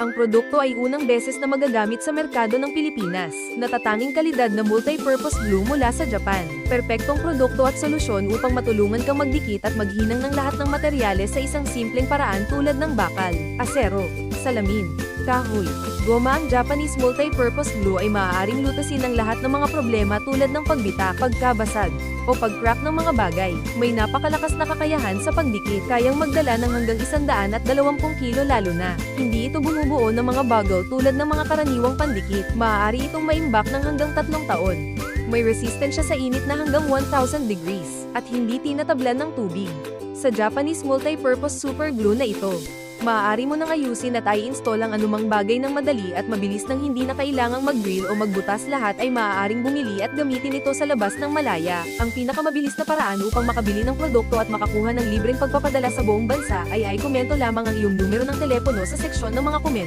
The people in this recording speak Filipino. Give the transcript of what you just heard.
Ang produkto ay unang beses na magagamit sa merkado ng Pilipinas. Natatanging kalidad na multi-purpose glue mula sa Japan. Perpektong produkto at solusyon upang matulungan kang magdikit at maghinang ng lahat ng materyales sa isang simpleng paraan tulad ng bakal, asero, salamin, kahoy, goma ang Japanese multi-purpose glue ay maaaring lutasin ang lahat ng mga problema tulad ng pagbita, pagkabasag, o pag-crack ng mga bagay. May napakalakas na kakayahan sa pagdikit, kayang magdala ng hanggang 120 kilo lalo na. Hindi ito bumubuo ng mga bago tulad ng mga karaniwang pandikit. Maaari itong maimbak ng hanggang tatlong taon. May resistensya sa init na hanggang 1000 degrees, at hindi tinatablan ng tubig. Sa Japanese multi-purpose super glue na ito, Maaari mo nang ayusin at i-install ang anumang bagay ng madali at mabilis nang hindi na kailangang mag-drill o magbutas lahat ay maaaring bumili at gamitin ito sa labas ng malaya. Ang pinakamabilis na paraan upang makabili ng produkto at makakuha ng libreng pagpapadala sa buong bansa ay ay komento lamang ang iyong numero ng telepono sa seksyon ng mga komento.